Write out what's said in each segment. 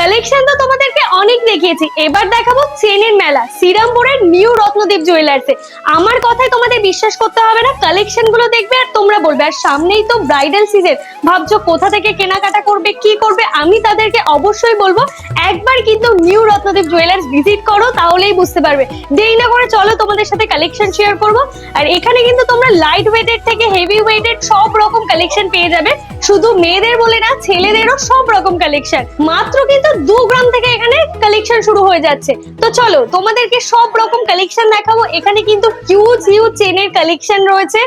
Collection তো তোমাদেরকে অনেক দেখিয়েছি। এবার দেখাবো চেনের মেলা, শ্রীরামপুরের নিউ রত্নদীপ জুয়েলার্সে আমার কথায় তোমাদের বিশ্বাস করতে হবে না কালেকশনগুলো দেখবে আর তোমরা বলবে। আর সামনেই তো ব্রাইডাল সিজন ভাবছ কোথা থেকে কেনাকাটা করবে, কি করবে? আমি তাদেরকে অবশ্যই বলব, একবার কিন্তু নিউ রত্নদীপ জুয়েলার্স ভিজিট করো, তাহলেই বুঝতে পারবে। দেরি না করে চলো তোমাদের সাথে কালেকশন শেয়ার করব। আর এখানে কিন্তু তোমরা লাইট ওয়েটেড থেকে হেভি ওয়েটেড সব রকম কালেকশন পেয়ে যাবে। শুধু মেয়েদের বলে না, ছেলেদেরও সব রকম কালেকশন মাত্র কিন্তু দু গ্রাম থেকে এখানে কালেকশন শুরু হয়ে যাচ্ছে। তো চলো, তোমাদেরকে সব রকম কালেকশন দেখাবো। এখানে কিন্তু হিউজ হিউজ চেনের কালেকশন রয়েছে।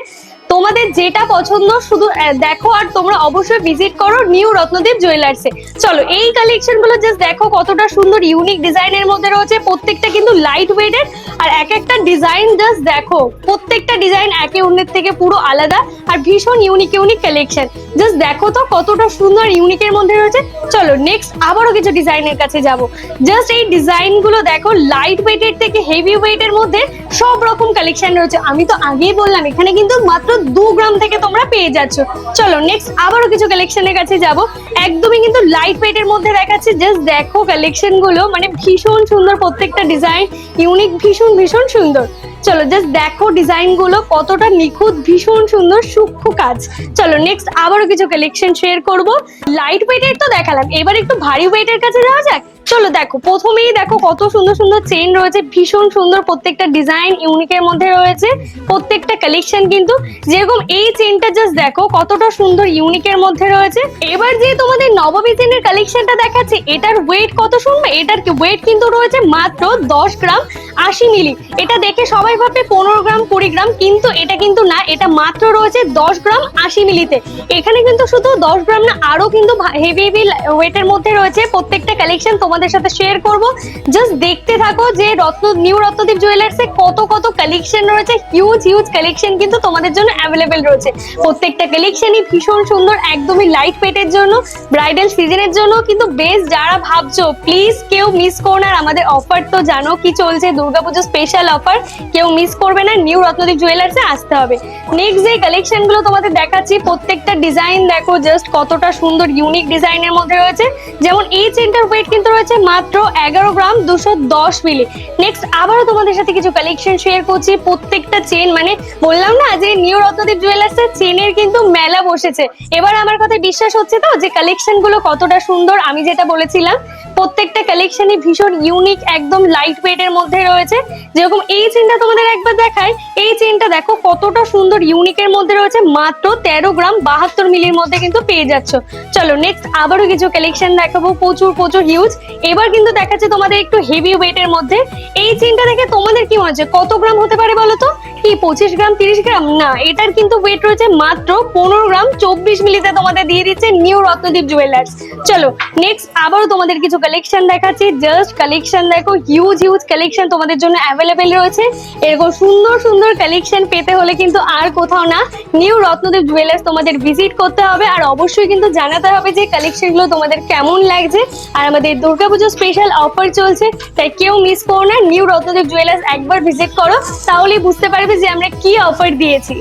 তোমাদের যেটা পছন্দ, শুধু দেখো আর তোমরা অবশ্যই ভিজিট করো নিউ রত্নদীপ জুয়েলার্সে চলো, এই কালেকশনগুলো জাস্ট দেখো কতটা সুন্দর ইউনিক ডিজাইনের মধ্যে রয়েছে। প্রত্যেকটা কিন্তু লাইট ওয়েটেড আর এক একটা ডিজাইন জাস্ট দেখো, প্রত্যেকটা ডিজাইন একে অন্যের থেকে পুরো আলাদা আর ভীষণ ইউনিক ইউনিক কালেকশন জাস্ট দেখো তো কতটা সুন্দর ইউনিকের মধ্যে রয়েছে। চলো নেক্সট আবারও কিছু ডিজাইনের কাছে যাব। জাস্ট এই ডিজাইনগুলো দেখো লাইট ওয়েটের থেকে হেভি ওয়েটের মধ্যে সব রকম কালেকশন রয়েছে। আমি তো আগেই বললাম, এখানে কিন্তু মাত্র দু গ্রাম থেকে তোমরা পেয়ে যাচ্ছ। চলো নেক্সট আবারও কিছু কালেকশনের কাছে যাব। একদমই কিন্তু লাইট ওয়েটের মধ্যে দেখাচ্ছে। জাস্ট দেখো কালেকশনগুলো মানে ভীষণ সুন্দর প্রত্যেকটা ডিজাইন ইউনিক ভীষণ ভীষণ সুন্দর। চলো জাস্ট দেখো ডিজাইনগুলো কতটা নিখুঁত, ভীষণ সুন্দর, সূক্ষ্ম কাজ। চলো নেক্সট আবারও কিছু কালেকশন শেয়ার করব। লাইট ওয়েটের তো দেখালাম। এবার একটু ভারী ওয়েটের কাছে যাওয়া যাক। চলো দেখো, প্রথমেই দেখো কত সুন্দর সুন্দর চেন রয়েছে, ভীষণ সুন্দর প্রত্যেকটা ডিজাইন ইউনিকের মধ্যে রয়েছে, প্রত্যেকটা কালেকশন কিন্তু যেরকম এই চেনটা জাস্ট দেখো, কতটা সুন্দর ইউনিকের মধ্যে রয়েছে। এবার যে তোমাদের নবমী চেনের কালেকশনটা দেখাচ্ছে, এটার ওয়েট কত শুনবে এটার ওয়েট কিন্তু রয়েছে মাত্র দশ গ্রাম। আশি মিলি। এটা দেখে সবাই ভাববে পনেরো গ্রাম, কুড়ি গ্রাম, কিন্তু এটা কিন্তু না, এটা মাত্র রয়েছে দশ গ্রাম আশি মিলিতে। এখানে কিন্তু শুধু দশ গ্রাম না আরও কিন্তু হেভি হেভি ওয়েটের মধ্যে রয়েছে। প্রত্যেকটা কালেকশন তোমাদের সাথে শেয়ার করব। জাস্ট দেখতে থাকো যে রত্ন নিউ রত্নদীপ জুয়েলার্সে কত কত কালেকশন রয়েছে। হিউজ হিউজ কালেকশন কিন্তু তোমাদের জন্য অ্যাভেলেবেল রয়েছে। প্রত্যেকটা কালেকশনই ভীষণ সুন্দর, একদমই লাইট পেটের জন্য ব্রাইডাল সিজনের জন্য। কিন্তু বেস্ট যারা ভাবছ প্লিজ কেউ মিস করো না। আমাদের অফার তো জানো কি চলছে দুর্গাপুজো স্পেশাল অফার কেউ মিস করবে না নিউ রত্নদীপ জুয়েলার্সে আসতে হবে। নেক্সট যে কালেকশনগুলো তোমাদের দেখাচ্ছি, প্রত্যেকটা ডিজাইন দেখো জাস্ট কতটা সুন্দর ইউনিক ডিজাইনের মধ্যে রয়েছে। যেমন এই চেনটার ওয়েট কিন্তু রয়েছে মাত্র এগারো গ্রাম দুশো দশ মিলি। নেক্সট আবারও তোমাদের সাথে কিছু কালেকশন শেয়ার করছি। প্রত্যেকটা চেন মানে বললাম না যে নিউ রত্নদীপ জুয়েলার্সের চেনের কিন্তু মেলা বসেছে। এবার আমার কথা বিশ্বাস হচ্ছে তো যে কালেকশনগুলো কতটা সুন্দর, আমি যেটা বলেছিলাম, প্রত্যেকটা কালেকশনই ভীষণ ইউনিক একদম লাইট ওয়েটের মধ্যে রয়েছে। যেরকম এই চেনটা তোমাদের একবার দেখায় এই চেনটা দেখো কতটা সুন্দর ইউনিকের মধ্যে রয়েছে, মাত্র তেরো গ্রাম বাহাত্তর মিলির মধ্যে কিন্তু পেয়ে যাচ্ছ। চলো নেক্সট আবারও কিছু কালেকশন দেখাবো, প্রচুর প্রচুর হিউজ এবার কিন্তু দেখাচ্ছে তোমাদের একটু হেভি ওয়েটের মধ্যে। এই চেনটা দেখে তোমাদের কি মনে হচ্ছে? কত গ্রাম হতে পারে বলো তো? কি, পঁচিশ গ্রাম, তিরিশ গ্রাম? না, এটার কিন্তু ওয়েট রয়েছে মাত্র পনেরো গ্রাম, চব্বিশ মিলিতে তোমাদের দিয়ে দিচ্ছে নিউ রত্নদীপ জুয়েলার্স চলো নেক্সট আবারও তোমাদের কিছু কালেকশন দেখাচ্ছি। জাস্ট কালেকশন দেখো হিউজ হিউজ কালেকশন তোমাদের জন্য অ্যাভেলেবেল রয়েছে। এরকম সুন্দর সুন্দর কালেকশন পেতে হলে কিন্তু আর কোথাও না, নিউ রত্নদীপ জুয়েলার্স তোমাদের ভিজিট করতে হবে। আর অবশ্যই কিন্তু জানাতে হবে যে কালেকশনগুলো তোমাদের কেমন লাগছে। আর আমাদের দুর্গাপুজো স্পেশাল অফার চলছে, তাই কেউ মিস করো না। নিউ রত্নদীপ জুয়েলার্স একবার ভিজিট করো, তাহলেই বুঝতে পারবে যে আমরা কি অফার দিয়েছি